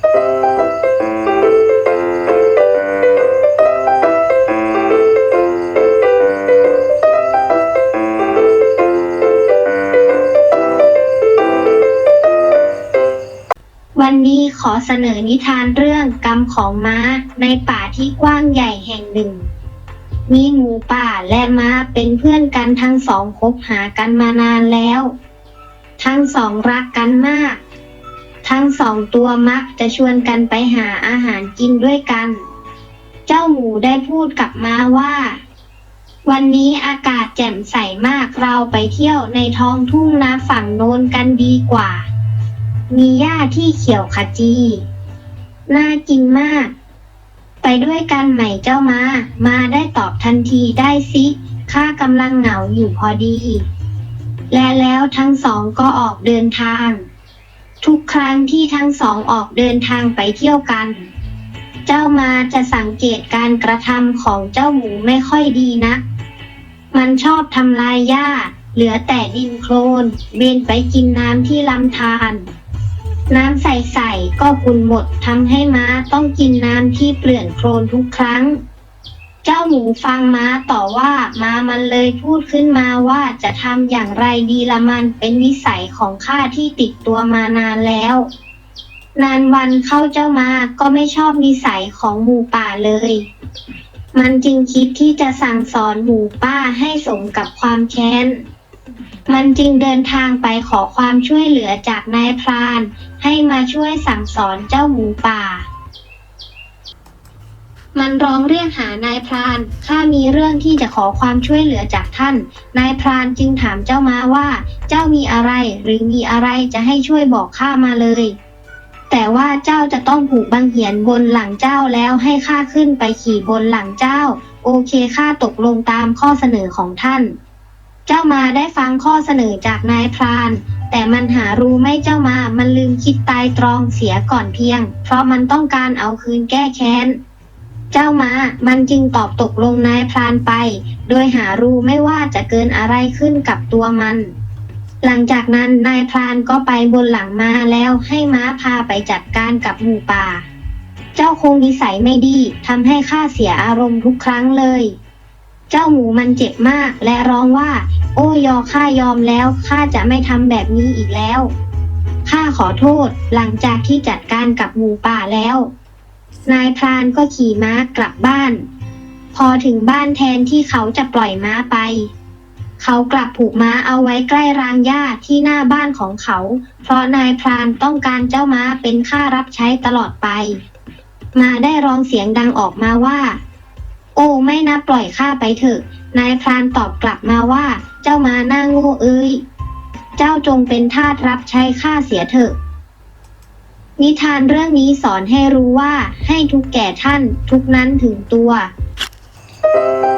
วันนี้ขอเสนอนิทานเรื่องกรรมของม้าในป่าที่กว้างใหญ่แห่งหนึ่ง มีหมูป่าและม้าเป็นเพื่อนกันทั้งสองคบหากันมานานแล้ว ทั้งสองรักกันมาก ทั้งสองตัวมักจะชวนกันไปหาอาหารกินด้วยกัน เจ้าหมูได้พูดกับม้าว่า วันนี้อากาศแจ่มใสมากเราไปเที่ยวในท้องทุ่งนาฝั่งโน้นกันดีกว่า มีหญ้าที่เขียวขจีน่ากินมาก ไปด้วยกันไหมเจ้ามา มาได้ตอบทันทีได้สิข้ากำลังเหงาอยู่พอดี และแล้วทั้งสองก็ออกเดินทาง ทุกครั้งที่ทั้งสองออกเดินทางไปเที่ยวกัน เจ้ามาจะสังเกตการกระทำของเจ้าหมูไม่ค่อยดีนะัก มันชอบทำลายหญ้า เหลือแต่ดินโคลนเบนไปกินน้ำที่ลำธารน้ำใสๆก็ขุ่นหมดทำให้ม้าต้องกินน้ำที่เปลื่อนโคลนทุกครั้ง เจ้าหมูฟังม้าต่อว่าม้ามันเลยพูดขึ้นมาว่าจะทำอย่างไรดีละมันเป็นนิสัยของข้าที่ติดตัวมานานแล้ว นานวันเข้าเจ้ามาก็ไม่ชอบนิสัยของหมูป่าเลย มันจึงคิดที่จะสั่งสอนหมูป้าให้สมกับความแค้น มันจึงเดินทางไปขอความช่วยเหลือจากนายพราน ให้มาช่วยสั่งสอนเจ้าหมูป่า มันร้องเรียกหานายพราน ข้ามีเรื่องที่จะขอความช่วยเหลือจากท่าน นายพรานจึงถามเจ้าม้าว่า เจ้ามีอะไรหรือมีอะไรจะให้ช่วยบอกข้ามาเลย แต่ว่าเจ้าจะต้องผูกบังเหียนบนหลังเจ้าแล้วให้ข้าขึ้นไปขี่บนหลังเจ้า โอเคข้าตกลงตามข้อเสนอของท่าน เจ้ามาได้ฟังข้อเสนอจากนายพรานแต่มันหารู้ไม่เจ้ามา มันลืมคิดตายตรองเสียก่อนเพียง เพราะมันต้องการเอาคืนแก้แค้น เจ้ามามันจึงตอบตกลงนายพรานไป โดยหารู้ไม่ว่าจะเกินอะไรขึ้นกับตัวมัน หลังจากนั้นนายพรานก็ไปบนหลังม้าแล้วให้ม้าพาไปจัดการกับหมูป่า เจ้าคงนิสัยไม่ดีทำให้ข้าเสียอารมณ์ทุกครั้งเลย เจ้าหมูมันเจ็บมากและร้องว่า โอ้ยอข้ายอมแล้วข้าจะไม่ทำแบบนี้อีกแล้วข้าขอโทษหลังจากที่จัดการกับหมูป่าแล้ว นายพรานก็ขี่ม้ากลับบ้าน พอถึงบ้านแทนที่เขาจะปล่อยม้าไป เขากลับผูกม้าเอาไว้ใกล้รางหญ้าที่หน้าบ้านของเขา เพราะนายพรานต้องการเจ้าม้าเป็นข้ารับใช้ตลอดไป มาได้ร้องเสียงดังออกมาว่า โอ้ไม่นะปล่อยข้าไปเถอะ นายพรานตอบกลับมาว่า เจ้าม้าหน้าโง่เอ้ย เจ้าจงเป็นทาสรับใช้ข้าเสียเถอะ นิทานเรื่องนี้สอนให้รู้ว่าให้ทุกแก่ท่านทุกนั้นถึงตัว「